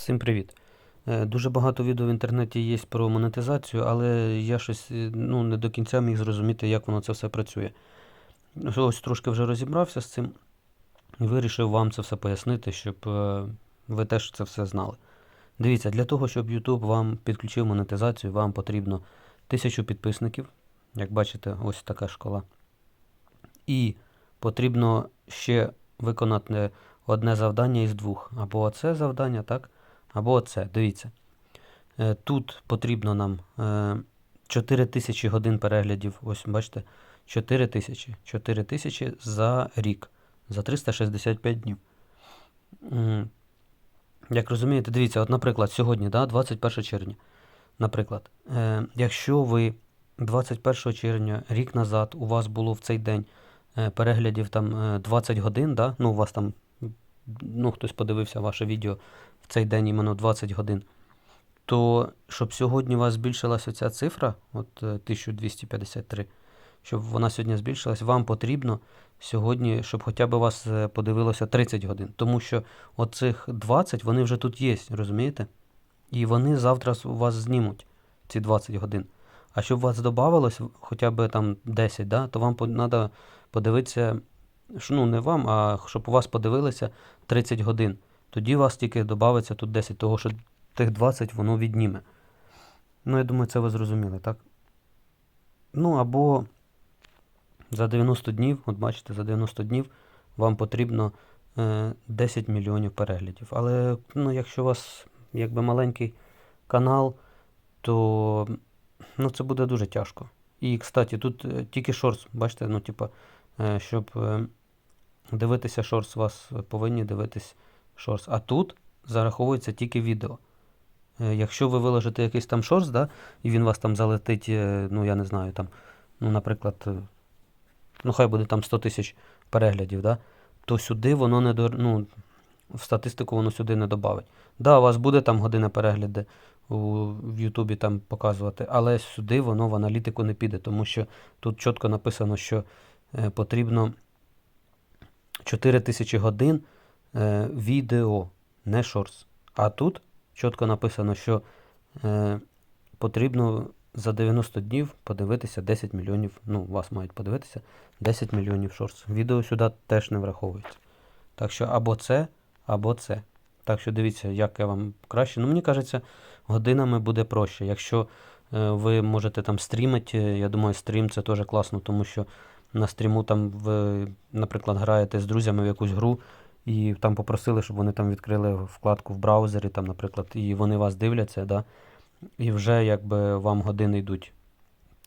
Всім привіт. Е, Дуже багато відео в інтернеті є про монетизацію, але я щось е, ну, не до кінця міг зрозуміти, як воно це все працює. Ось трошки вже розібрався з цим і вирішив вам це все пояснити, щоб е, ви теж це все знали. Дивіться, для того, щоб YouTube вам підключив монетизацію, вам потрібно 1000 підписників. Як бачите, ось така шкала. І потрібно ще виконати одне завдання із двох. Або оце завдання, так? Або оце. Дивіться. Е, Тут потрібно нам е, 4000 годин переглядів. Ось бачите, 4000. 4000 за рік. За 365 днів. Як розумієте, дивіться, от, наприклад, сьогодні, да, 21 червня. Наприклад, е, якщо ви 21 червня, рік назад, у вас було в цей день е, переглядів там е, 20 годин, да? ну у вас там, ну хтось подивився ваше відео в цей день іменно 20 годин, то щоб сьогодні у вас збільшилася ця цифра, от е, 1253, щоб вона сьогодні збільшилась, вам потрібно сьогодні, щоб хоча б вас е, подивилося 30 годин. Тому що оцих 20, вони вже тут є, розумієте? І вони завтра у вас знімуть ці 20 годин. А щоб вас додавалось хоча б там 10, да, то вам треба подивитися, ну не вам, а щоб у вас подивилися 30 годин. Тоді у вас тільки додається тут 10, того що тих 20 воно відніме. Ну, я думаю, це ви зрозуміли, так? Ну, або за 90 днів, от бачите, за 90 днів вам потрібно е, 10 мільйонів переглядів. Але ну, якщо у вас якби маленький канал, то ну, це буде дуже тяжко. І, кстати, тут е, тільки шорс, бачите, ну, типа, е, щоб е, дивитися шорс, вас повинні дивитись шорс. А тут зараховується тільки відео. Е, Якщо ви виложите якийсь там шорс, да, і він вас там залетить, е, ну я не знаю, там, ну, наприклад, е, ну хай буде там 100 тисяч переглядів, да, то сюди воно не до, ну, в статистику воно сюди не додавить. Да, у вас буде там година перегляди у, в Ютубі там показувати, але сюди воно в аналітику не піде, тому що тут чітко написано, що е, потрібно 4000 годин е, відео, не шорс. А тут чітко написано, що е, потрібно за 90 днів подивитися 10 мільйонів. Ну, вас мають подивитися 10 мільйонів шортс. Відео сюди теж не враховується. Так що або це, або це. Так що дивіться, яке вам краще. Ну, мені кажеться, годинами буде проще. Якщо е, ви можете там стрімити, я думаю, стрім це теж класно, тому що на стріму там ви, наприклад, граєте з друзями в якусь гру, і там попросили, щоб вони там відкрили вкладку в браузері, там, наприклад, і вони вас дивляться, да, і вже якби вам години йдуть.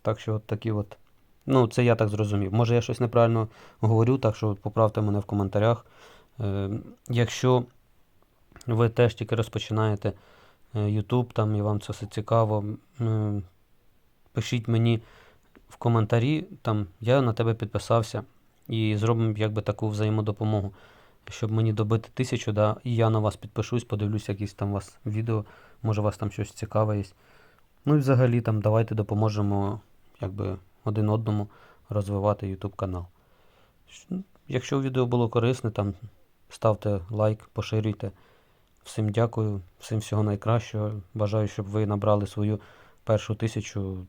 Так що от такі от. Ну, це я так зрозумів. Може, я щось неправильно говорю, так що поправте мене в коментарях. Е, якщо ви теж тільки розпочинаєте е, YouTube, там і вам це все цікаво, е, пишіть мені в коментарі, там я на тебе підписався і зробимо якби таку взаємодопомогу, щоб мені добити тисячу, да, і я на вас підпишусь, подивлюсь якісь там у вас відео, може у вас там щось цікаве є. Ну і взагалі там давайте допоможемо якби один одному розвивати YouTube канал. Якщо відео було корисне, там ставте лайк, поширюйте. Всім дякую, всім всього найкращого. Бажаю, щоб ви набрали свою першу тисячу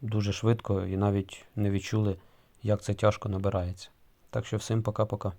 дуже швидко і навіть не відчули, як це тяжко набирається. Так що всім пока-пока.